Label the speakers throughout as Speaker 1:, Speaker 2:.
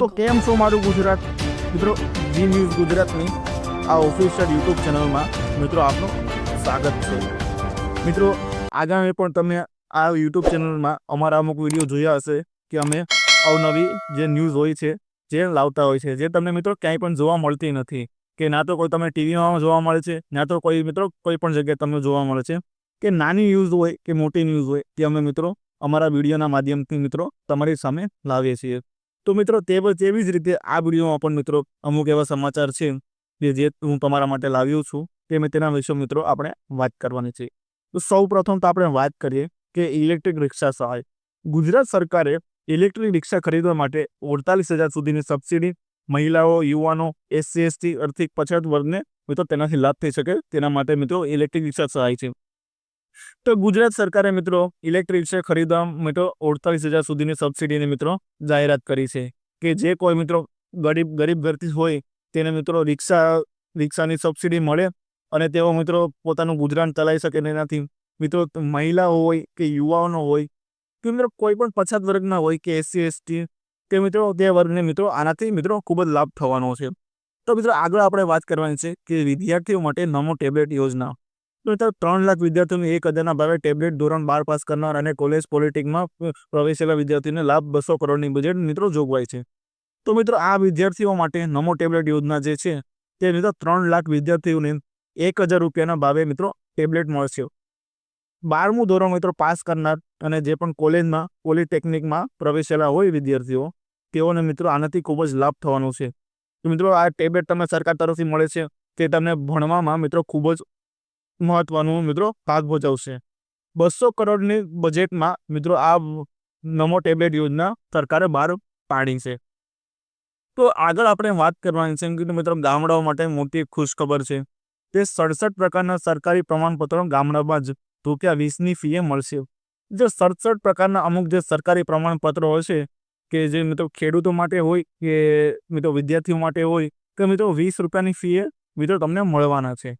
Speaker 1: તો કેમ છો મારું ગુજરાત? મિત્રો, જી ન્યૂઝ ગુજરાતની આ ઓફિશિયલ યુટ્યુબ ચેનલમાં મિત્રો આપનું સ્વાગત છે. મિત્રો આગામી પણ તમે આ યુટ્યુબ ચેનલમાં અમારા અમુક વીડિયો જોયા હશે કે અમે અવનવી જે ન્યૂઝ હોય છે, જે લાવતા હોય છે, જે તમને મિત્રો ક્યાંય પણ જોવા મળતી નથી. કે ના તો કોઈ તમે ટીવીમાં જોવા મળે છે, ના તો કોઈ મિત્રો કોઈ પણ જગ્યાએ તમને જોવા મળે છે. કે નાની ન્યૂઝ હોય કે મોટી ન્યૂઝ હોય, તે અમે મિત્રો અમારા વિડીયોના માધ્યમથી મિત્રો તમારી સામે લાવીએ છીએ. તો મિત્રો તે તેવી જ રીતે આ વિડીયોમાં પણ મિત્રો અમુક એવા સમાચાર છે કે જે હું તમારા માટે લાવ્યો છું તે મેં તેના વિશે મિત્રો આપણે વાત કરવાની છે. તો સૌ પ્રથમ તો આપણે વાત કરીએ કે ઇલેક્ટ્રિક રિક્ષા સહાય. ગુજરાત સરકારે ઇલેક્ટ્રિક રિક્ષા ખરીદવા માટે અડતાલીસ હજાર સુધીની સબસિડી મહિલાઓ, યુવાનો, એસસી, એસટી આર્થિક પછાત વર્ગને મિત્રો તેનાથી લાભ થઈ શકે તેના માટે મિત્રો ઇલેક્ટ્રિક રિક્ષા સહાય છે. તો ગુજરાત સરકારે મિત્રો ઇલેક્ટ્રિક રિક્ષા ખરીદવા મિત્રો અડતાલીસ હજાર સુધીની સબસિડીની મિત્રો જાહેરાત કરી છે કે જે કોઈ મિત્રો ગરીબ ગરીબ ઘરથી હોય તેને મિત્રો રિક્ષા, રિક્ષાની સબસિડી મળે અને તેઓ મિત્રો પોતાનું ગુજરાન ચલાવી શકે એનાથી મિત્રો મહિલાઓ હોય કે યુવાઓનો હોય કે મિત્રો કોઈ પણ પછાત વર્ગના હોય કે એસસી, એસટી તે મિત્રો તે વર્ગને મિત્રો આનાથી મિત્રો ખૂબ જ લાભ થવાનો છે. તો મિત્રો આગળ આપણે વાત કરવાની છે કે વિદ્યાર્થીઓ માટે નમો ટેબ્લેટ યોજના તો ત્રણ લાખ વિદ્યાર્થીઓને એક હજારના ભાવે ટેબ્લેટ ધોરણ બાર પાસ કરનાર અને કોલેજ પોલિટિકમાં પ્રવેશેલા વિદ્યાર્થીઓને લાભ બસો કરોડની બજેટ મિત્રો જોગવાઈ છે. તો મિત્રો આ વિદ્યાર્થીઓ માટે નમો ટેબ્લેટ યોજના જે છે, તે મિત્રો ત્રણ લાખ વિદ્યાર્થીઓને એક હજાર રૂપિયાના ભાવે મિત્રો ટેબ્લેટ મળશે. બારમું ધોરણ મિત્રો પાસ કરનાર અને જે પણ કોલેજમાં પોલિટેકનિકમાં પ્રવેશેલા હોય વિદ્યાર્થીઓ, તેઓને મિત્રો આનાથી ખૂબ જ લાભ થવાનો છે. તો મિત્રો આ ટેબ્લેટ તમને સરકાર તરફથી મળે છે, તે તમને ભણવામાં મિત્રો ખૂબ જ મહત્વનું મિત્રો ભાગ ભજવશે. બસો કરોડની બજેટમાં મિત્રો આ નમો ટેબ્લેટ યોજના સરકારે બહાર પાડી છે. તો આગળ આપણે વાત કરવાની છે કે મિત્રો ગામડાઓ માટે મોટી ખુશખબર છે. તે સડસઠ પ્રકારના સરકારી પ્રમાણપત્રો ગામડામાં જ રૂપિયા વીસની ફીએ મળશે. જે સડસઠ પ્રકારના અમુક જે સરકારી પ્રમાણપત્રો હોય છે, કે જે મિત્રો ખેડૂતો માટે હોય, કે મિત્રો વિદ્યાર્થીઓ માટે હોય કે મિત્રો વીસ રૂપિયાની ફીએ મિત્રો તમને મળવાના છે.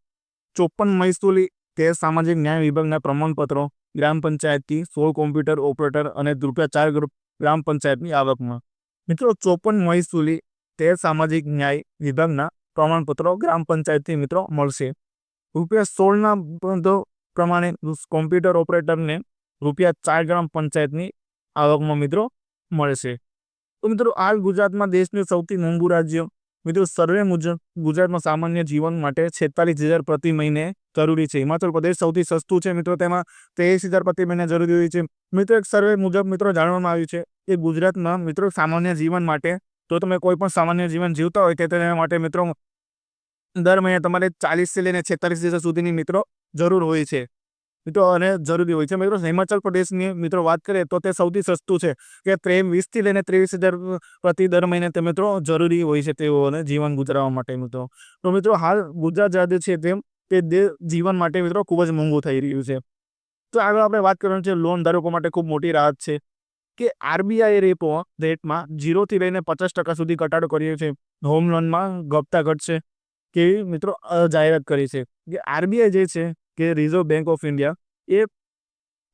Speaker 1: ચોપન મહેસૂલી તે સામાજિક ન્યાય વિભાગના પ્રમાણપત્રો, ગ્રામ પંચાયતથી સોળ કોમ્પ્યુટર ઓપરેટર અને રૂપિયા ચાર ગ્રામ પંચાયતની આવકમાં. મિત્રો ચોપન મહેસૂલી તે સામાજિક ન્યાય વિભાગના પ્રમાણપત્રો ગ્રામ પંચાયતથી મિત્રો મળશે. રૂપિયા સોળના પ્રમાણે કોમ્પ્યુટર ઓપરેટરને રૂપિયા ચાર ગ્રામ પંચાયતની આવકમાં મિત્રો મળશે. તો મિત્રો, હાલ ગુજરાતમાં દેશનું સૌથી મોંઘું રાજ્ય મિત્રો, સર્વે મુજબ ગુજરાતમાં સામાન્ય જીવન માટે છેતાલીસ હજાર પ્રતિ મહિને જરૂરી છે. હિમાચલ પ્રદેશ સૌથી સસ્તું છે મિત્રો તેમાં ત્રેવીસ હજાર પ્રતિ મહિને જરૂરી હોય છે. મિત્રો, એક સર્વે મુજબ મિત્રો જાણવામાં આવ્યું છે કે ગુજરાતમાં મિત્રો સામાન્ય જીવન માટે તો તમે કોઈ પણ સામાન્ય જીવન જીવતા હોય તે તેના માટે મિત્રો, દર મહિને તમારે ચાલીસથી લઈને છેતાલીસ હજાર સુધીની મિત્રો જરૂર હોય છે. મિત્રો, અને જરૂરી હોય છે. મિત્રો, હિમાચલ પ્રદેશની મિત્રો વાત કરીએ તો તે સૌથી સસ્તું છે કે ત્રેમ વીસથી લઈને ત્રેવીસ હજાર પ્રતિ દર મહિને તે મિત્રો જરૂરી હોય છે તેઓને જીવન ગુજારવા માટે મિત્રો. તો મિત્રો, હાલ ગુજરાત રાજ્ય છે તેમ તે જીવન માટે મિત્રો ખૂબ જ મોંઘું થઈ રહ્યું છે. તો આગળ આપણે વાત કરવાની છે લોન ધારકો માટે ખૂબ મોટી રાહત છે કે આરબીઆઈ રેપો રેટમાં જીરોથી લઈને પચાસ ટકા સુધી ઘટાડો કર્યો છે. હોમ લોનમાં ગપતા ઘટશે. કેવી મિત્રો જાહેરાત કરી છે કે આરબીઆઈ જે છે કે રિઝર્વ બેંક ઓફ ઇન્ડિયા એ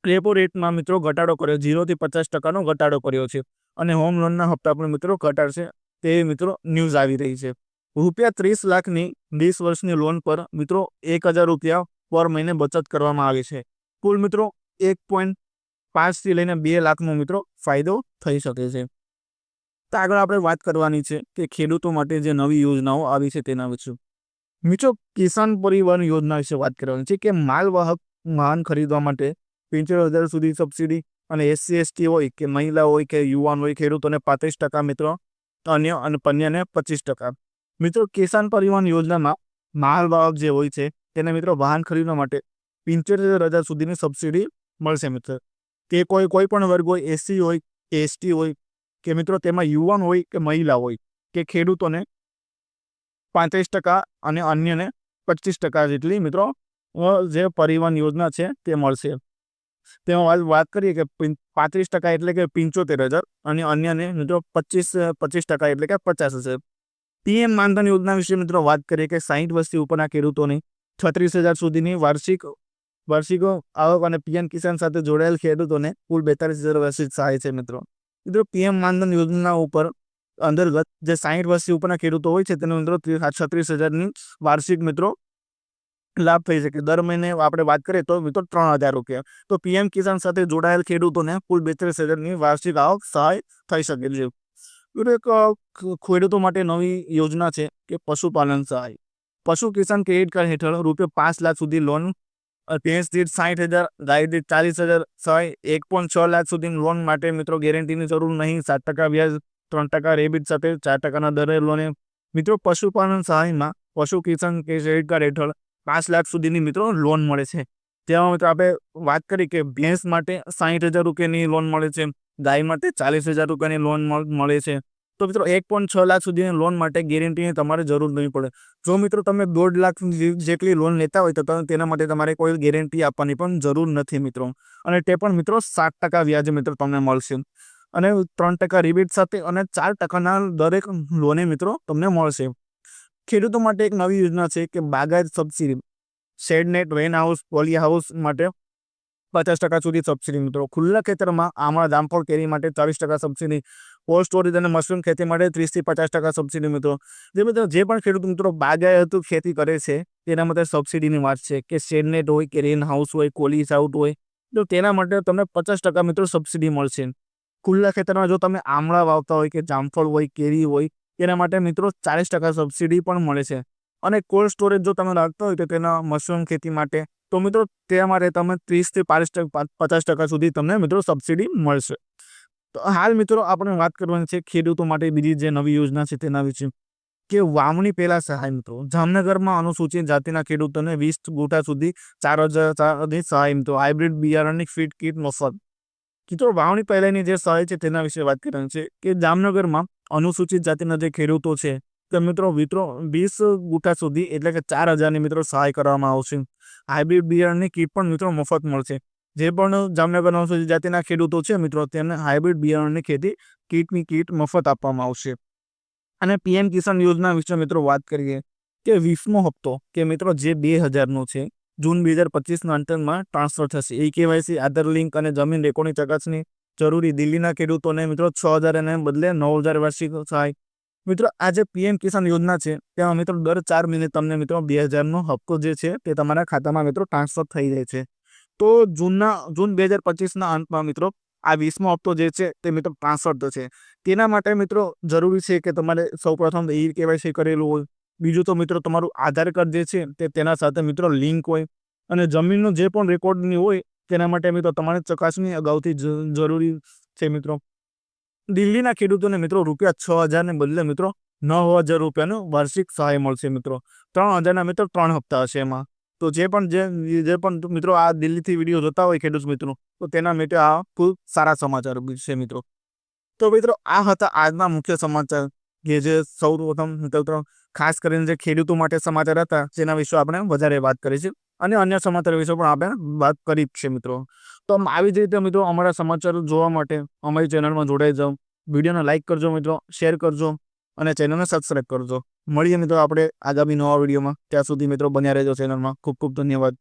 Speaker 1: રેપો રેટમાં મિત્રો ઘટાડો કર્યો. ઝીરોથી પચાસ ટકાનો ઘટાડો કર્યો છે. અને હોમ લોનના હપ્તા પણ મિત્રો ઘટાડશે તે મિત્રો ન્યૂઝ આવી રહી છે. રૂપિયા ત્રીસ લાખની વીસ વર્ષની લોન પર મિત્રો એક હજાર રૂપિયા પર મહિને બચત કરવામાં આવે છે. કુલ મિત્રો એક પોઈન્ટ પાંચથી લઈને બે લાખનો મિત્રો ફાયદો થઈ શકે છે. તો આગળ આપણે વાત કરવાની છે કે ખેડૂતો માટે જે નવી યોજનાઓ આવી છે તેના વિશે. મિત્રો કિસાન પરિવહન યોજના વિશે વાત કરવાની છે કે માલવાહક વાહન ખરીદવા માટે પંચોતેર હજાર સુધી સબસિડી અને એસસી એસટી હોય કે મહિલા હોય કે યુવાન હોય, ખેડૂતોને પાંત્રીસ ટકા, મિત્રો અન્ય અને કન્યાને પચીસ ટકા. મિત્રો, કિસાન પરિવહન યોજનામાં માલવાહક જે હોય છે, તેને મિત્રો વાહન ખરીદવા માટે પંચોતેર હજાર સુધીની સબસિડી મળશે, મિત્રો. તે કોઈ કોઈ પણ વર્ગ હોય એસસી હોય કે એસટી હોય, કે મિત્રો તેમાં યુવાન હોય કે મહિલા હોય, કે ખેડૂતોને પાંત્રીસ ટકા અને અન્યને પચીસ ટકા જેટલી મિત્રો જે પરિવહન યોજના છે તે મળશે. તેમાં વાત કરીએ કે પાંત્રીસ ટકા એટલે કે પંચોતેર હજાર અને અન્યને મિત્રો પચીસ પચીસ ટકા એટલે કે પચાસ હજાર. પીએમ માનધન યોજના વિશે મિત્રો વાત કરીએ કે સાહીઠ વર્ષથી ઉપરના ખેડૂતોને છત્રીસ હજાર સુધીની વાર્ષિક, વાર્ષિકો આવક અને પીએમ કિસાન સાથે જોડાયેલ ખેડૂતોને કુલ બેતાલીસ હજાર વાર્ષિક સહાય છે મિત્રો. મિત્રો, પીએમ માનધન યોજના ઉપર અંતર્ગત જે સાહીઠ વર્ષથી ઉપરના ખેડૂતો હોય છે, તેનો મિત્રો છત્રીસ હજારની વાર્ષિક મિત્રો લાભ થઈ શકે. દર મહિને આપણે વાત કરીએ તો મિત્રો ત્રણ હજાર રૂપિયા. તો પીએમ કિસાન સાથે જોડાયેલ ખેડૂતોને કુલ બેત્રીસ હજારની વાર્ષિક આવક સહાય થઈ શકે છે. એક ખેડૂતો માટે નવી યોજના છે કે પશુપાલન સહાય. પશુ કિસાન ક્રેડિટ કાર્ડ હેઠળ રૂપિયા પાંચ લાખ સુધી લોન ભેંસ દીઠ સાઠ હજાર ગાય દીઠ ચાલીસ હજાર સહાય, એક પોઈન્ટ છ લાખ સુધીની લોન માટે મિત્રો ગેરંટીની જરૂર નહીં. સાત ટકા વ્યાજ ત્રણ ટકા રેબિટ સાથે ચાર ટકાના દરે લોને. મિત્રો, પશુપાલન સહાયમાં પશુ કિસાન ક્રેડિટ કાર્ડ હેઠળ પાંચ લાખ સુધીની મિત્રો લોન મળે છે. તેમાં મિત્રો આપણે વાત કરી કે ભેંસ માટે સાઠ હજાર રૂપિયાની લોન મળે છે, ગાય માટે ચાલીસ હજાર રૂપિયાની લોન મળે છે. તો મિત્રો, એક પોઈન્ટ છ લાખ સુધીની લોન માટે ગેરંટીની તમારે જરૂર નહીં પડે. જો મિત્રો તમે દોઢ લાખ જેટલી લોન લેતા હોય તો, તેના માટે તમારે કોઈ ગેરંટી આપવાની પણ જરૂર નથી મિત્રો. અને તે પણ મિત્રો સાત ટકા વ્યાજે મિત્રો તમને મળશે. અને ત્રણ ટકા રિબેટ સાથે અને ચાર ટકાના દરેક લોને મિત્રો તમને મળશે. ખેડૂતો માટે એક નવી યોજના છે કે બાગાયત સબસિડી. શેડનેટ વેન હાઉસ, પોલી હાઉસ માટે પચાસ ટકા સુધી સબસિડી મિત્રો. ખુલ્લા ખેતરમાં આમળા, જામફળ, કેરી માટે ચાલીસ ટકા સબસિડી. કોલ્ડ સ્ટોરેજ અને મશરૂમ ખેતી માટે ત્રીસથી પચાસ ટકા સબસિડી મિત્રો. જે મિત્રો, જે પણ ખેડૂત મિત્રો બાગાયત ખેતી કરે છે, તેના માટે સબસિડીની વાત છે કે શેડનેટ હોય કે રેન હાઉસ હોય કોલી હાઉસ હોય, તો તેના માટે તમને પચાસ ટકા મિત્રો સબસિડી મળશે. ખુલ્લા ખેતરમાં જો તમે આમળા વાવતા હોય કે જામફળ હોય, કેરી હોય તેના માટે મિત્રો ચાલીસ ટકા સબસિડી પણ મળે છે. અને કોલ્ડ સ્ટોરેજ જો તમે રાખતા હોય તો તેના મશરૂમ ખેતી માટે, તો મિત્રો તે માટે તમે ત્રીસથી પાંચ ટકા પચાસ ટકા સુધી તમને મિત્રો સબસિડી મળશે. તો હાલ મિત્રો આપણે વાત કરવાની છે ખેડૂતો માટે બીજી જે નવી યોજના છે તેના વિશે. કે વાવણી પહેલા સહાય મિત્રો. જામનગરમાં અનુસૂચિત જાતિના ખેડૂતોને વીસ ગુઠા સુધી ચાર હજાર ચારની સહાય મિત્રો. હાઇબ્રિડ બિયારણની ફીટ કીટ મફત. મિત્રો વાવણી પહેલાંની જે સહાય છે તેના વિશે વાત કરવાની છે કે જામનગરમાં અનુસૂચિત જાતિના જે ખેડૂતો છે, તે મિત્રો મિત્રો વીસ ગુઠા સુધી એટલે કે ચાર હજારની મિત્રો સહાય કરવામાં આવશે. હાઇબ્રિડ બિયારણની કીટ પણ મિત્રો મફત મળશે. જે પણ જામનગર અનુસૂચિત જાતિના ખેડૂતો છે મિત્રો, તેમને હાઇબ્રિડ બિયારણની ખેતી કીટની કીટ મફત આપવામાં આવશે. અને પીએમ કિસાન યોજના વિશે મિત્રો વાત કરીએ કે વીસમો હપ્તો, કે મિત્રો જે બે હજારનો છે જૂન બે હજાર પચીસના અંતરમાં ટ્રાન્સફર થશે. એ કેવાયસી, આધાર લિંક અને જમીન રેકોર્ડની ચકાસણી જરૂરી. દિલ્હીના ખેડૂતોને મિત્રો છ હજાર એને બદલે નવ હજાર વાર્ષિક સહાય. મિત્રો, આ જે પીએમ કિસાન યોજના છે, તેમાં મિત્રો દર ચાર મહિને તમને મિત્રો બે હજારનો હપ્તો જે છે, તે તમારા ખાતામાં મિત્રો ટ્રાન્સફર થઈ જાય છે. તો જૂનના, જૂન બે હજાર પચીસના અંતમાં મિત્રો, આ વીસમો હપ્તો જે છે, તે મિત્રો ટ્રાન્સફર થશે. તેના માટે મિત્રો જરૂરી છે કે તમારે સૌપ્રથમ ઈ કેવાયસી કરેલું હોય. બીજું તો મિત્રો તમારું આધાર કાર્ડ જે છે તે તેના સાથે મિત્રો લિંક હોય અને જમીનનો જે પણ રેકોર્ડની હોય તેના માટે મિત્રો તમારે ચકાસણી અગાઉથી જરૂરી છે મિત્રો. દિલ્હીના ખેડૂતોને મિત્રો રૂપિયા છ હજારને બદલે મિત્રો નવ હજાર રૂપિયાનું વાર્ષિક સહાય મળશે મિત્રો. ત્રણ હજારના મિત્રો ત્રણ હપ્તા હશે એમાં. તો જે પણ જે જે પણ મિત્રો આ દિલ્હીથી વીડિયો જોતા હોય ખેડૂત મિત્રો, તો તેના માટે આ ખૂબ સારા સમાચાર છે મિત્રો. તો મિત્રો આ હતા આજના મુખ્ય સમાચાર. કે જે સૌ પ્રથમ મિત્રો ખાસ કરીને જે ખેડૂતો માટે સમાચાર હતા, જેના વિશે આપણે વધારે વાત કરી છે અને અન્ય સમાચાર વિશે પણ આપણે વાત કરી છે, મિત્રો. તો આવી જ રીતે મિત્રો અમારા સમાચારો જોવા માટે અમારી ચેનલમાં જોડાઈ જાઓ. વિડીયોને લાઇક કરજો મિત્રો, શેર કરજો અને ચેનલને સબસ્ક્રાઈબ કરજો. મળીએ મિત્રો આપણે આગામી નવા વિડીયોમાં. ત્યાં સુધી મિત્રો બન્યા રહેજો ચેનલમાં. ખૂબ ખૂબ ધન્યવાદ.